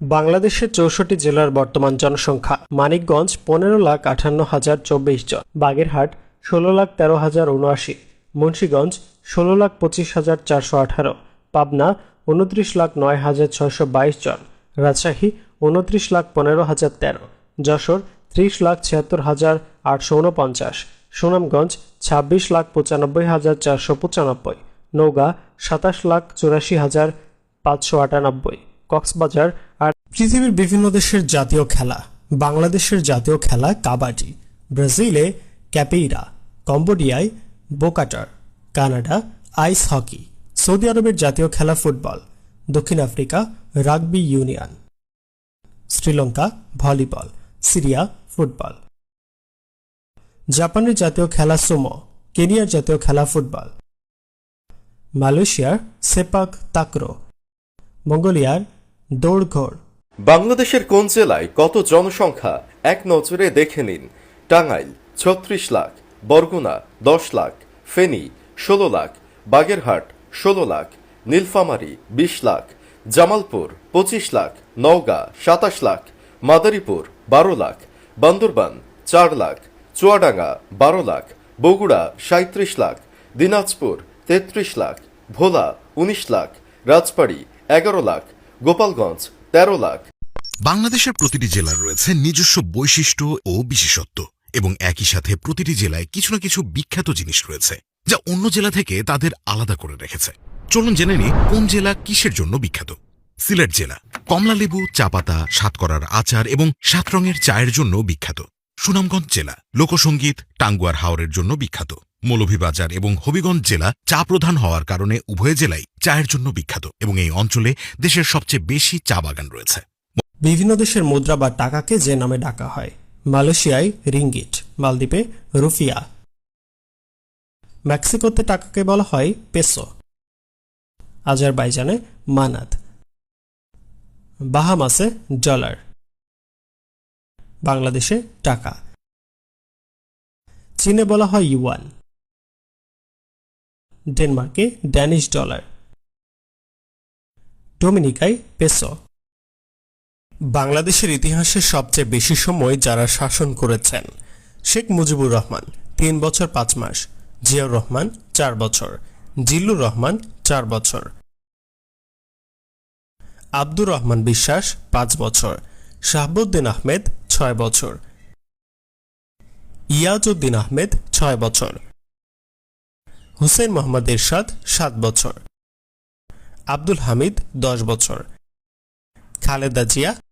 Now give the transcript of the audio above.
বাংলাদেশের চৌষট্টি জেলার বর্তমান জনসংখ্যা। মানিকগঞ্জ পনেরো লাখ আটান্ন হাজার চব্বিশ জন। বাগেরহাট ষোলো লাখ তেরো হাজার উনআশি মুন্সীগঞ্জ ষোলো লাখ পঁচিশ হাজার চারশো আঠারো। পাবনা উনত্রিশ লাখ নয় হাজার ছয়শো বাইশ জন। রাজশাহী উনত্রিশ লাখ পনেরো হাজার তেরো। যশোর ত্রিশ লাখ ছিয়াত্তর হাজার আটশো উনপঞ্চাশ সুনামগঞ্জ ছাব্বিশ লাখ পঁচানব্বই হাজার চারশো পঁচানব্বই। নৌগা সাতাশ লাখ চুরাশি হাজার পাঁচশো আটানব্বই। কক্সবাজার আর পৃথিবীর বিভিন্ন দেশের জাতীয় খেলা। বাংলাদেশের জাতীয় খেলা কাবাডি, ব্রাজিলে capoeira, কম্বোডিয়ায় bokator, Canada ice hockey, Saudi আরবের জাতীয় খেলা ফুটবল, দক্ষিণ Africa rugby union, Sri Lanka volleyball, Syria football. জাপানের জাতীয় খেলা সুমো, কেনিয়ার জাতীয় খেলা ফুটবল। মালয়েশিয়ার সেপাক তাকরো, মঙ্গোলিয়ার দৌড়ঘোড় বাংলাদেশের কোন জেলায় কত জনসংখ্যা? এক নজরে দেখে নিন। টাঙ্গাইল, ছত্রিশ লাখ, বরগুনা, দশ লাখ, ফেনী, ষোলো লাখ, বাগেরহাট, ষোলো লাখ, নীলফামারী, বিশ লাখ, জামালপুর, পঁচিশ লাখ, নওগাঁ, সাতাশ লাখ, মাদারীপুর, বারো লাখ, বান্দরবান, চার লাখ, চুয়াডাঙ্গা, বারো লাখ, বগুড়া সাঁত্রিশ লাখ, দিনাজপুর, তেত্রিশ লাখ, ভোলা, উনিশ লাখ, রাজবাড়ী, এগারো লাখ গোপালগঞ্জ, তেরো লাখ। বাংলাদেশের প্রতিটি জেলার রয়েছে নিজস্ব বৈশিষ্ট্য ও বিশেষত্ব এবং একই সাথে প্রতিটি জেলায় কিছু না কিছু বিখ্যাত জিনিস রয়েছে যা অন্য জেলা থেকে তাদের আলাদা করে রেখেছে। চলুন জেনে নিই কোন জেলা কিসের জন্য বিখ্যাত। সিলেট জেলা, কমলা কমলালেবু চাপাতা সাতকরার আচার এবং সাত রঙের চায়ের জন্য বিখ্যাত। সুনামগঞ্জ জেলা লোকসঙ্গীত টাঙ্গুয়ার হাওরের জন্য বিখ্যাত। মৌলভীবাজার এবং হবিগঞ্জ জেলা চা প্রধান হওয়ার কারণে উভয় জেলাই চায়ের জন্য বিখ্যাত এবং এই অঞ্চলে দেশের সবচেয়ে বেশি চা বাগান রয়েছে। বিভিন্ন দেশের মুদ্রা বা টাকাকে যে নামে ডাকা হয়। মালয়েশিয়ায় রিঙ্গিট মালদ্বীপে রুফিয়া। মেক্সিকোতে টাকাকে বলা হয় পেসো। আজারবাইজানে মানাত। বাহামাসে ডলার। বাংলাদেশে টাকা। চীনে বলা হয় ইউয়ান। ডেনমার্কে ড্যানিশ ডলার। ডোমিনিকায় পেসো। বাংলাদেশের ইতিহাসে সবচেয়ে বেশি সময় যারা শাসন করেছেন, শেখ মুজিবুর রহমান, তিন বছর পাঁচ মাস, জিয়াউর রহমান চার বছর, জিল্লুর রহমান চার বছর। আব্দুর রহমান বিশ্বাস পাঁচ বছর, শাহাবুদ্দিন আহমেদ ছয় বছর। ইয়াজউদ্দিন আহমেদ ছয় বছর। হুসেন মোহাম্মদ এরশাদ সাত বছর। আব্দুল হামিদ দশ বছর। খালেদা জিয়া